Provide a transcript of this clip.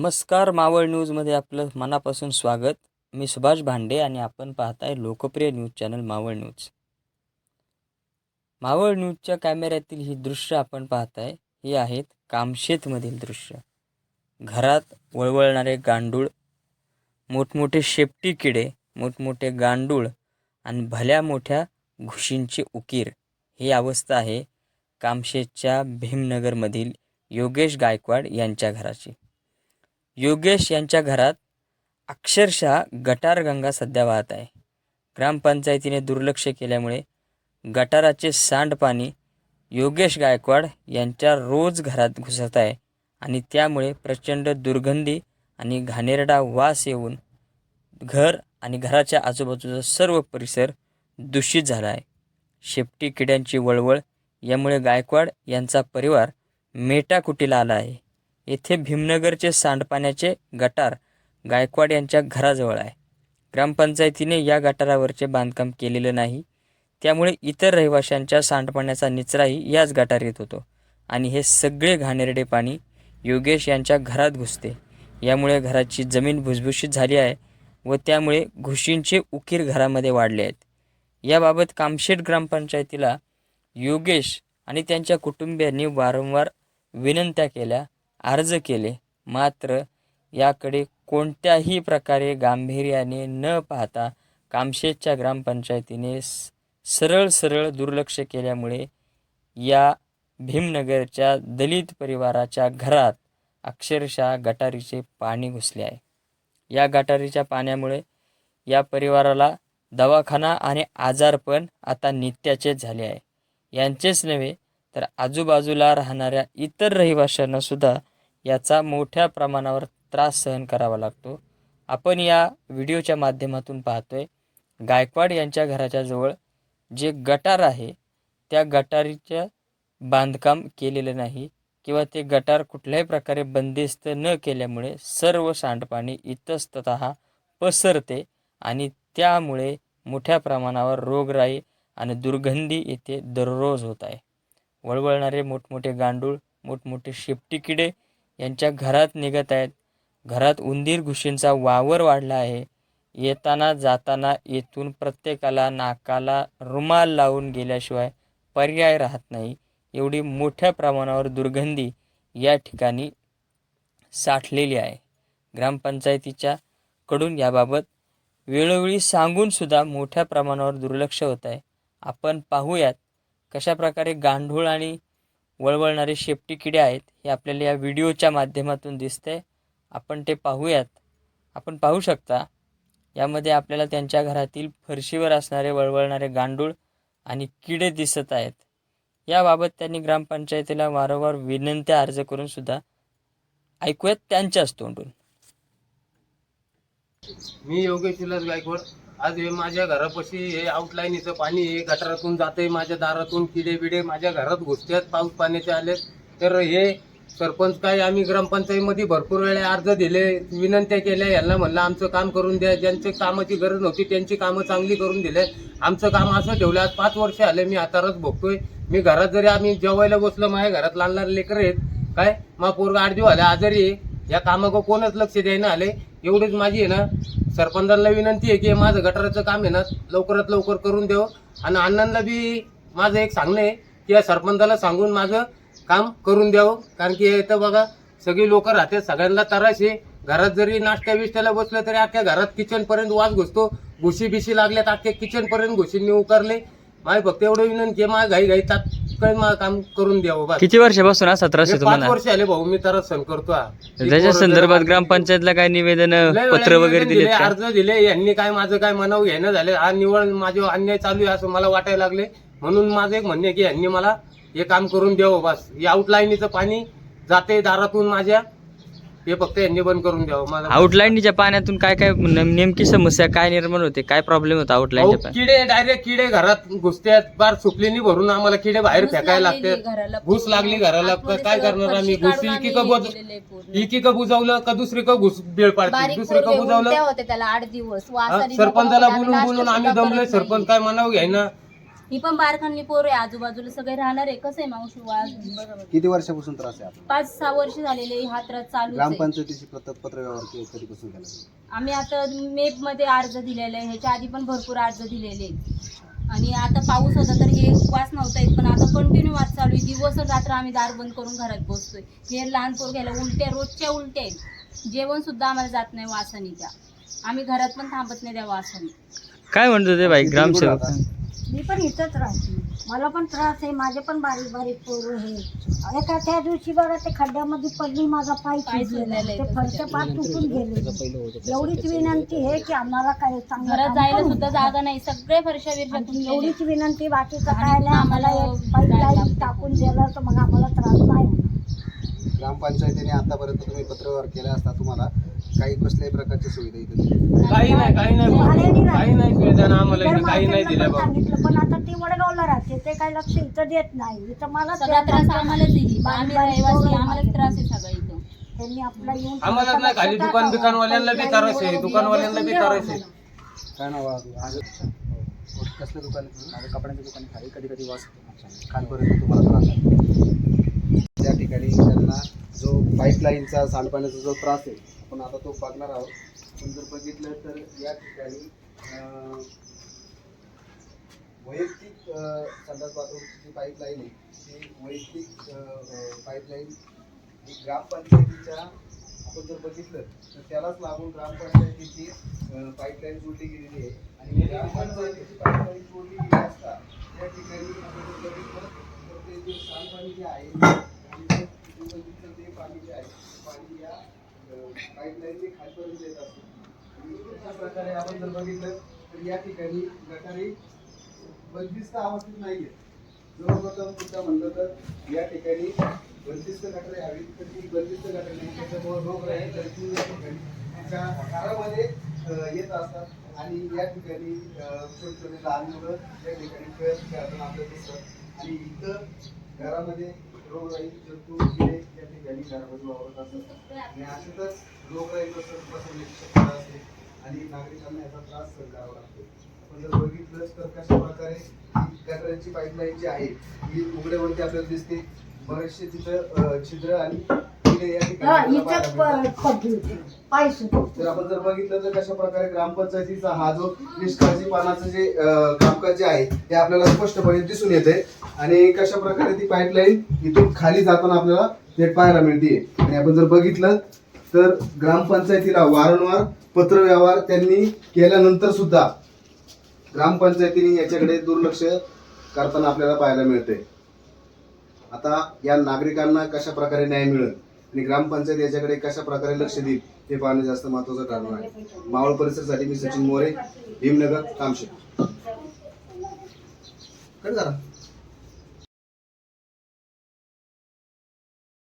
नमस्कार मावळ न्यूजमध्ये आपलं मनापासून स्वागत. मी सुभाष भांडे आणि आपण पाहताय लोकप्रिय news channel Maval news. Maval न्यूजच्या कॅमेऱ्यातील ही दृश्य आपण पाहताय ही आहेत कामशेतमधील दृश्य. घरात वळवळणारे गांडूळ मोठमोठे शेपटी किडे मोठमोठे गांडूळ आणि भल्या मोठ्या घुशींची उकीर. ही अवस्था आहे कामशेतच्या भीमनगरमधील योगेश गायकवाड यांच्या घराची. योगेश यांच्या घरात अक्षरशः गटारगंगा सध्या वाहत आहे. ग्रामपंचायतीने दुर्लक्ष केल्यामुळे गटाराचे सांडपाणी योगेश गायकवाड यांच्या रोज घरात घुसत आहे आणि त्यामुळे प्रचंड दुर्गंधी आणि घाणेरडा वास येऊन घर आणि घराच्या आजूबाजूचा सर्व परिसर दूषित झाला आहे. शेपटी किड्यांची वळवळ यामुळे गायकवाड यांचा परिवार मेटाकुटीला आला आहे. येथे भीमनगरचे सांडपाण्याचे गटार गायकवाड यांच्या घराजवळ आहे. ग्रामपंचायतीने या गटारावरचे बांधकाम केलेलं नाही. त्यामुळे इतर रहिवाशांच्या सांडपाण्याचा निचराही याच गटार येत होतो. आणि हे सगळे घाणेरडे पाणी योगेश यांच्या घरात घुसते. यामुळे घराची जमीन भुसभुशीत झाली आहे व त्यामुळे घुशींचे उकीर घरामध्ये वाढले आहेत. याबाबत कामशेट ग्रामपंचायतीला योगेश आणि त्यांच्या कुटुंबियांनी वारंवार विनंत्या केल्या अर्ज केले. मात्र याकडे कोणत्याही प्रकारे गांभीर्याने न पाहता कामशेतच्या ग्रामपंचायतीने स- सरळ सरळ दुर्लक्ष केल्यामुळे या भीमनगरच्या दलित परिवाराच्या घरात अक्षरशः गटारीचे पाणी घुसले आहे. या गटारीच्या पाण्यामुळे या परिवाराला दवाखाना आणि आजारपण आता नित्याचेच झाले आहे. यांचेच नव्हे तर आजूबाजूला राहणाऱ्या इतर रहिवाशांनासुद्धा याचा मोठ्या प्रमाणावर त्रास सहन करावा लागतो. आपण या व्हिडिओच्या माध्यमातून पाहतोय गायकवाड यांच्या घराच्या जवळ जे गटार आहे त्या गटारीच्या बांधकाम केलेलं नाही किंवा ते गटार कुठल्याही प्रकारे बंदिस्त न केल्यामुळे सर्व सांडपाणी इतस्तत पसरते आणि त्यामुळे मोठ्या प्रमाणावर रोगराई आणि दुर्गंधी येथे दररोज होत आहे. वळवळणारे मोठमोठे गांडूळ मोठमोठे शेपटी किडे यांच्या घरात निघत आहेत. घरात उंदीर घुशींचा वावर वाढला आहे. येताना जाताना येथून प्रत्येकाला नाकाला रुमाल लावून गेल्याशिवाय पर्याय राहत नाही. एवढी मोठ्या प्रमाणावर दुर्गंधी या ठिकाणी साठलेली आहे. ग्रामपंचायतीच्या कडून याबाबत वेळोवेळी सांगूनसुद्धा मोठ्या प्रमाणावर दुर्लक्ष होत आहे. आपण पाहूयात कशा प्रकारे गांढूळ आणि वळवळणारे शेपटी किडे आहेत हे आपल्याला या व्हिडिओच्या माध्यमातून दिसतंय. आपण ते पाहूयात. आपण पाहू शकता यामध्ये आपल्याला त्यांच्या घरातील फरशीवर असणारे वळवळणारे गांडूळ आणि किडे दिसत आहेत. याबाबत त्यांनी ग्रामपंचायतीला वारंवार विनंत्या अर्ज करून सुद्धा ऐकूयात त्यांच्याच तोंडून. मी योगेश विलास गायकवाड आज हे माझ्या घरापाशी हे आउटलाईनीचं पाणी हे गटारातून जाते माझ्या दारातून किडे बिडे माझ्या घरात घुसतात पाऊस पाण्याचे आले तर हे सरपंच काय आम्ही ग्रामपंचायतीमध्ये भरपूर वेळा अर्ज दिले विनंत्या केल्या. यांना म्हणलं आमचं काम करून द्या. ज्यांचे कामाची गरज नव्हती त्यांची कामं चांगली करून दिले. आमचं काम असं ठेवलं. आज पाच वर्ष आले मी आतारच भोगतोय मी घरात जरी आम्ही जेवायला बसलो माझ्या घरात लहान लहान लेकर आहेत. काय? मा पोरगा आठ दिवस आले आजारी या कामाकडे कोणच लक्ष द्यायला आले एवढीच माझी आहे ना सरपंचांना विनंती आहे की माझं गटाराचं काम आहे ना लवकरात लवकर करून देव आणि अण्णांना बी माझं एक सांगणं आहे की या सरपंचाला सांगून माझं काम करून द्यावं. कारण की इथं बघा सगळी लोक राहते सगळ्यांना तराशे घरात जरी नाश्त्या बिष्ट्याला बसलं तरी अख्ख्या घरात किचनपर्यंत वास घुसतो. घुशी बिशी लागल्यात अख्ख्या किचनपर्यंत घुशींनी उकारले. माझी फक्त एवढं विनंती आहे माझ्या घाई घाई मला काम करून द्यावं बस. किती वर्षापासून सतराशे हे पाच वर्ष आले भाऊ मी तर सण करतो हा. त्याच्या संदर्भात ग्रामपंचायतला काय निवेदन लय वेळा पत्र वगैरे निवेदन दिले दिले, अर्ज दिले यांनी काय माझं काय मनाव घेणं झाले हा निवड माझे अन्याय चालू आहे असं मला वाटायला लागले. म्हणून माझं एक म्हणणे की यांनी मला हे काम करून द्यावं बस. या आउटलाईनीचं पाणी जाते दारातून माझ्या. हे फक्त यांनी बंद करून द्यावं. मला आउटलाईनच्या पाण्यातून काय काय नेमकी समस्या काय निर्माण होते काय प्रॉब्लेम होता अहो, आउटलाईनच्या पाण्यात? किडे डायरेक्ट किडे घरात घुसतात. बार सुकलीनी भरून आम्हाला किडे बाहेर फेकायला लागतात. घुस लागली घराला. क- काय करणार आम्ही? घुस इकी का बुज इकी का बुजवलं का दुसरी का घुस बेळ पाडते? बारीक दुसरी का बुजवलं? त्याला आठ दिवस. हा, सरपंचाला बोलून आम्ही बोलून आम्ही सुद्धा दमलोय. सरपंच. काय म्हणावं घ्यायना? ही पण बारखानली पोर आहे आजूबाजूला सगळे राहणार आहे. कसं आहे मावशी वाज किती वर्षापासून त्रास आहे पाच सहा वर्ष झालेले हा त्रास चालूच आहे. ग्रामपंचायतीशी पत्र पत्र व्यवहार के- कधीपासून केला? आम्ही आता मेपमध्ये अर्ज दिलेला आहे ह्याच्या आधी पण भरपूर अर्ज दिलेले आहेत. आणि आता पाऊस होता तर हे वास नव्हता येत पण आता कंटिन्यू वास चालू आहे. दिवस रात्र आम्ही दार बंद करून घरात बसतोय. हे लहान पोर घ्यायला उलट्या रोजच्या उलट्या आहेत. जेवण सुद्धा आम्हाला जात नाही वासाने त्या आम्ही घरात पण थांबत नाही त्या वासाने. काय म्हणतो ते बाई ग्रामसेवक? मी पण इथंच राहते. मला पण त्रास आहे माझे पण बारीक बारीक पोरं आहे एका त्या दिवशी बघा ते खड्ड्यामध्ये पडली माझा पाय ते आहे फरच्या पाय तुटून गेले. एवढीच विनंती आहे की आम्हाला काय चांगलं जायला सुद्धा. जागा नाही. सगळे फरशा बिरशा आणि तुटलेल्या आहेत. एवढीच विनंती बाकीचं आणि काय नाही. आम्हाला एक पाईपलाईन टाकून दिलं तर मग आम्हाला त्रास नाही. ग्रामपंचायतीने आतापर्यंत तुम्ही पत्र व्यवहार केला असता तुम्हाला. काही कसल्याही प्रकारची सुविधा इथे दिली काही नाही काही नाही. काही नाही सुविधा ना आम्हाला इथं काही नाही दिल्या पण बाबा सांगितलं पण आता ती वडगावला राहते ते काही लक्ष इथं देत नाही. इथं मला सगळा त्रास आम्हालाच आम्ही बारीक रहिवासी आम्हालाच. त्रास आहे सगळा इथं. त्यांनी आपला येऊन आम्हालाच नाही खाली दुकान बिकानवाल्यांना बी त्रास आहे दुकानवाल्यांना बी त्रास आहे. काय नाव आहे माझं कसलं दुकान आहे? माझं कपड्याचं दुकान आहे. कधी कधी वास खालपर्यंत तुम्हाला त्रास आहे. त्या ठिकाणी त्यांना जो पाईपलाईनचा सांडपाण्याचा जो त्रास आहे आपण आता तो बघणार आहोत. आपण जर बघितलं तर या ठिकाणी वैयक्तिक बाथरूमची जी पाईपलाईन आहे ती वैयक्तिक पाईपलाईन ही ग्रामपंचायतीच्या आपण जर बघितलं तर त्यालाच लागून ग्रामपंचायतीची पाईपलाईन जोडली गेलेली आहे. आणि ग्रामपंचायतीची पाईपलाईन जोडली गेली असता त्या ठिकाणी आपण जर बघितलं तर ते जे सांडपाणी जे आहे बघितलं ते पाणी जे आहे पाणी या पाईपलाईनने खालपर्यंत येत असतं आणि अशा प्रकारे आपण जर बघितलं तर या ठिकाणी गटारी बंदिस्त अवस्थेत नाहीये. सर्वप्रथम सुद्धा म्हणलं तर या ठिकाणी बंदिस्त गटारे हवी तर ती बंदिस्त गटारे नाही त्याच्यामुळे रोग राहील तर ती या ठिकाणी आमच्या घरामध्ये येत असतात. आणि या ठिकाणी अं, छोटे छोटे लहान मुलं या ठिकाणी खेळ खेळताना आपल्याला दिसतात. आणि इथं घरामध्ये रोगराई जंतू किडे या ठिकाणी घरामध्ये वावरत असतात. आणि अशातच रोगराई पसर पसरण्याची शक्यता असते आणि नागरिकांना याचा त्रास सहन करावा लागतो. आपण जर बघितलंच तर कशा प्रकारे पाईपलाईन जी आहे ही उघड्यावरती आपल्याला दिसते. बरेचसे तिथं अं, छिद्र आणि तर आपण जर बघितलं तर कशा प्रकारे ग्रामपंचायतीचा हा जो निष्काळजीपणाचं जे कामकाज जे आहे ते आपल्याला स्पष्टपणे दिसून येते आणि कशा प्रकारे ती पाईपलाईन इथून खाली जाताना आपल्याला थेट पाहायला मिळते आणि आपण जर बघितलं तर ग्रामपंचायतीला वारंवार पत्र व्यवहार त्यांनी केल्यानंतर सुद्धा ग्रामपंचायतीने याच्याकडे दुर्लक्ष करताना आपल्याला पाहायला मिळते आता या नागरिकांना कशा प्रकारे न्याय मिळेल आणि ग्रामपंचायत याच्याकडे कशा प्रकारे लक्ष देईल हे पाहणे जास्त महत्वाचं ठरणार आहे. मावळ परिसरसाठी मी सचिन मोरे भीमनगर कामशे कट करा